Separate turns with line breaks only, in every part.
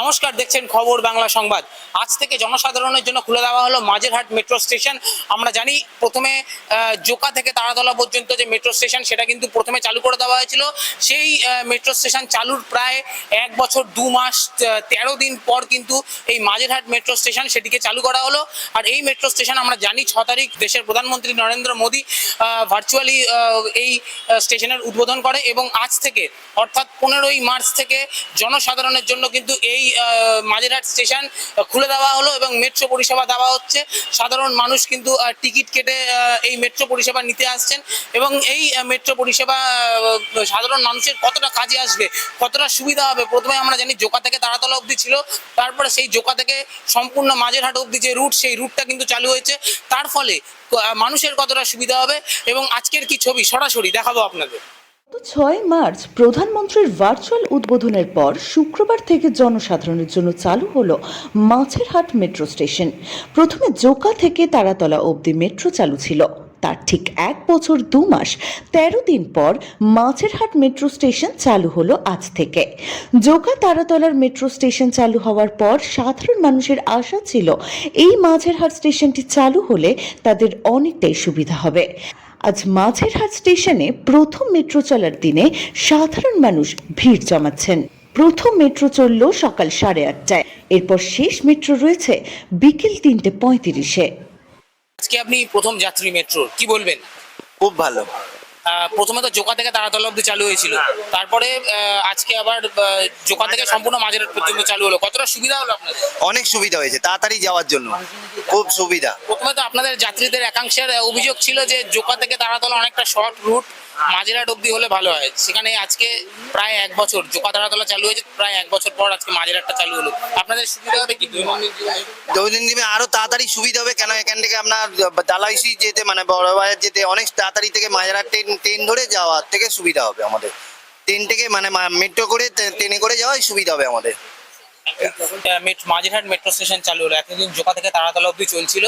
নমস্কার, দেখছেন খবর বাংলা সংবাদ। আজ থেকে জনসাধারণের জন্য খুলে দেওয়া হলো মাঝেরহাট মেট্রো স্টেশন আমরা জানি প্রথমে জোকা থেকে তারাতলা পর্যন্ত যে মেট্রো স্টেশন সেটা কিন্তু প্রথমে চালু করে দেওয়া হয়েছিল। সেই মেট্রো স্টেশন চালুর প্রায় এক বছর, দু মাস তেরো দিন পর কিন্তু এই মাঝেরহাট মেট্রো স্টেশন সেটিকে চালু করা হলো। আর এই মেট্রো স্টেশন আমরা জানি ছ তারিখ দেশের প্রধানমন্ত্রী নরেন্দ্র মোদী ভার্চুয়ালি এই স্টেশনের উদ্বোধন করে। এবং আজ থেকে, অর্থাৎ পনেরোই মার্চ থেকে জনসাধারণের জন্য কিন্তু এই মাঝেরহাট স্টেশন খুলে দেওয়া হলো এবং মেট্রো পরিষেবা দেওয়া হচ্ছে। সাধারণ মানুষ কিন্তু টিকিট কেটে এই মেট্রো পরিষেবা নিতে আসছেন এবং এই মেট্রো পরিষেবা সাধারণ মানুষের কতটা কাজে আসবে, কতটা সুবিধা হবে, প্রথমে আমরা জানি জোকা থেকে তারাতলা অবধি ছিল, তারপরে সেই জোকা থেকে সম্পূর্ণ মাঝেরহাট অবধি যে রুট, সেই রুটটা কিন্তু চালু হয়েছে। তার ফলে মানুষের কতটা সুবিধা হবে এবং আজকের কি ছবি? সরাসরি দেখাবো আপনাদের।
ছয় মার্চ প্রধানমন্ত্রীর ভার্চুয়াল উদ্বোধনের পর শুক্রবার থেকে জনসাধারণের জন্য চালু হলো মাছেরহাট মেট্রো স্টেশন। প্রথমে জোকা থেকে তারাতলা অবধি মেট্রো চালু ছিল। তার ঠিক এক বছর দু মাস তেরো দিন পর মাছেরহাট মেট্রো স্টেশন চালু হলো আজ থেকে। জোকা তারাতলার মেট্রো স্টেশন চালু হওয়ার পর সাধারণ মানুষের আশা ছিল, এই মাঝেরহাট স্টেশনটি চালু হলে তাদের অনেকটাই সুবিধা হবে। আজ মাঝেরহাট স্টেশনে প্রথম মেট্রো চলার দিনে সাধারণ মানুষ ভিড় জমাচ্ছেন। প্রথম মেট্রো চলল সকাল সাড়ে আটটায়। এরপর শেষ মেট্রো রয়েছে বিকেল তিনটে পঁয়ত্রিশে।
আজকে আপনি প্রথম যাত্রী মেট্রো কি বলবেন?
খুব ভালো।
প্রথমে তো জোকা থেকে তারাতলা অব্দি চালু হয়েছিল। তারপরে আহ, আজকে আবার জোকা থেকে সম্পূর্ণ মাঝের পর্যন্ত চালু হলো। কতটা সুবিধা হলো আপনাদের?
অনেক সুবিধা হয়েছে তাড়াতাড়ি যাওয়ার জন্য। খুব সুবিধা।
প্রথমে তো আপনাদের যাত্রীদের একাংশের অভিযোগ ছিল যে জোকা থেকে তারাতলা অনেকটা শর্ট রুট মাঝেরহাট অব্দি হলে ভালো হয়। সেখানে আজকে প্রায় এক বছর জোকা তারাতলা চালু হয়েছে প্রায় এক বছর পর আজকে মাঝেরহাটটা চালু হলো। আপনাদের সুবিধা হবে কি দৈনন্দিন জীবনে?
দৈনন্দিন জীবনে আরও তাড়াতাড়ি সুবিধা হবে কেন এখান থেকে আপনার দালাইসি যেতে মানে বড় বাজার যেতে অনেক তাড়াতাড়ি থেকে মাঝেরা ট্রেন ট্রেন ধরে যাওয়ার থেকে সুবিধা হবে আমাদের। ট্রেন থেকে মানে মেট্রো করে ট্রেনে করে যাওয়াই সুবিধা হবে আমাদের।
মাঝেরহাট মেট্রো স্টেশন চালু হলো। এতদিন জোকা থেকে তারাতলা অব্দি চলছিল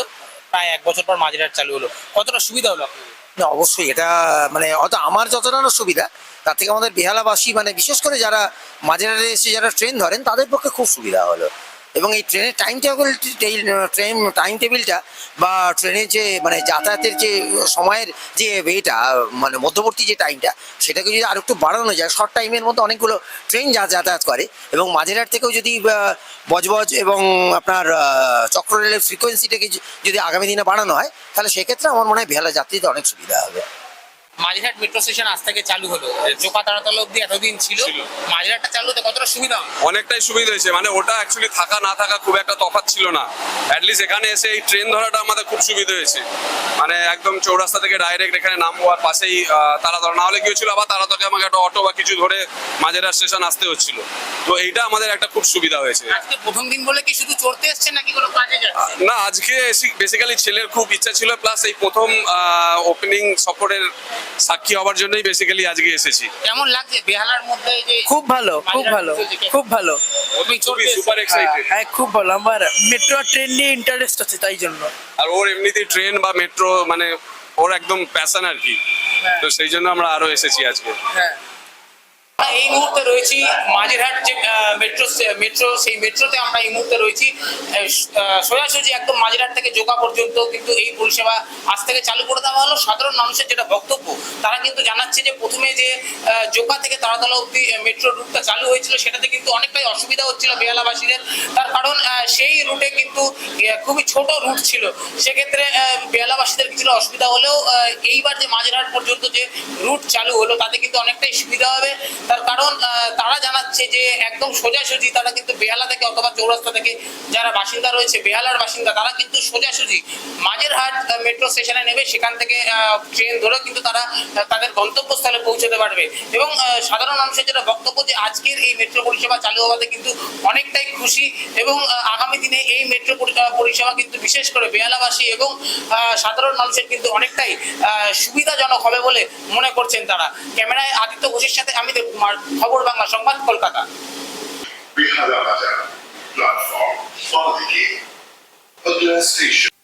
প্রায় এক বছর পর মাঝেরহাট চালু হলো। কতটা সুবিধা হলো আপনাদের?
না, অবশ্যই এটা মানে হয়তো আমার যতটা না সুবিধা, তার থেকে আমাদের বেহালাবাসী মানে বিশেষ করে যারা মাঝে মাঝে এসে যারা ট্রেন ধরেন, তাদের পক্ষে খুব সুবিধা হলো। এবং এই ট্রেনের টাইম টেবিল ট্রেন টাইম টেবিলটা বা ট্রেনের যে মানে যাতায়াতের যে সময়ের যে এটা মানে মধ্যবর্তী যে টাইমটা সেটাকে যদি আর একটু বাড়ানো যায় শর্ট টাইমের মধ্যে অনেকগুলো ট্রেন যা যাতায়াত করে এবং মাঝেরহাট থেকেও যদি বজবজ এবং আপনার চক্র রেলের ফ্রিকোয়েন্সিটাকে যদি আগামী দিনে বাড়ানো হয়, তাহলে সেক্ষেত্রে আমার মনে হয় বেহালা যাত্রীদের অনেক সুবিধা হবে।
মাঝেরহাট মেট্রো স্টেশন আজ থেকে চালু হলো। জোকা তারাতলা অব্দি এতদিন ছিল। মাঝেরহাটটা চালু হতে কতটা সুবিধা
অনেকটাই সুবিধা হয়েছে। মানে ওটা অ্যাকচুয়ালি থাকা না থাকা খুব একটা তফাৎ ছিল না। অ্যাটলিস্ট এখানে এসে এই ট্রেন ধরাটা আমাদের খুব সুবিধা হয়েছে। মানে একদম চৌরাস্তা থেকে ডাইরেক্ট এখানে নামবো আর পাশেই তাড়াতাড়ি না হলে কি হচ্ছিল আবার তাড়াতাড়ি আমাকে একটা অটো বা কিছু ধরে মাঝেরা স্টেশন আসতে হচ্ছিল। তো এইটা আমাদের একটা খুব সুবিধা হয়েছে।
আজকে প্রথম দিন বলে কি শুধু চড়তে এসছেন নাকি কোনো কাজে যাচ্ছে
না আজকে বেসিক্যালি ছেলের খুব ইচ্ছা ছিল প্লাস এই প্রথম ওপেনিং সফরের সাক্ষী হওয়ার জন্যই বেসিক্যালি আজকে এসেছি।
কেমন লাগছে? বেহালার মধ্যে যে
খুব ভালো খুব ভালো খুব ভালো।
সুপার এক্সাইটেড
হ্যাঁ খুব ভালো। আমার মেট্রো ট্রেন নিয়ে ইন্টারেস্ট আছে তাই জন্য।
আর ওর এমনিতেই ট্রেন বা মেট্রো মানে ওর একদম প্যাশন আর কি। তো সেই জন্য আমরা আরও এসেছি আজকে।
হ্যাঁ।
এই মুহূর্তে রয়েছি মাঝেরহাট যে মেট্রো মেট্রো সেই মেট্রোতে আমরা এই মুহূর্তে রয়েছি। সোজাসুজি একদম মাঝেরহাট থেকে জোকা পর্যন্ত কিন্তু এই পরিষেবা আজ থেকে চালু করে দেওয়া হলো। সাধারণ মানুষের যেটা বক্তব্য, তারা কিন্তু জানাচ্ছে যে প্রথমে যে জোকা থেকে তারাতলা অব্দি মেট্রো রুটটা চালু হয়েছিল, সেটাতে কিন্তু অনেকটাই অসুবিধা হচ্ছিল বেহালাবাসীদের তার কারণ সেই রুটে কিন্তু খুবই ছোট রুট ছিল। সেক্ষেত্রে বেহালাবাসীদের কিছুটা অসুবিধা হলেও এইবার যে মাঝেরহাট পর্যন্ত যে রুট চালু হলো, তাতে কিন্তু অনেকটাই সুবিধা হবে। তার কারণ তারা জানাচ্ছে যে একদম সোজাসুজি তারা কিন্তু বেহালা থেকে অথবা চৌরাস্তা থেকে যারা বাসিন্দা রয়েছে, বেহালার বাসিন্দা, তারা কিন্তু সোজাসুজি মাঝেরহাট মেট্রো স্টেশনে নেবে, সেখান থেকে ট্রেন ধরেও কিন্তু তারা তাদের গন্তব্যস্থলে পৌঁছতে পারবে। এবং সাধারণ মানুষের যেটা বক্তব্য যে আজকের এই মেট্রো পরিষেবা চালু হওয়াতে কিন্তু অনেকটাই খুশি এবং আগামী দিনে এই মেট্রো পরি- পরিষেবা কিন্তু বিশেষ করে বেহালাবাসী এবং সাধারণ মানুষের কিন্তু অনেকটাই সুবিধাজনক হবে বলে মনে করছেন তারা। ক্যামেরায় আদিত্য ঘোষের সাথে আমি দেবকুমার খবর বাংলা সংবাদ কলকাতা।
বিহার বাজার প্ল্যাটফর্ম ফলদিকে স্টেশন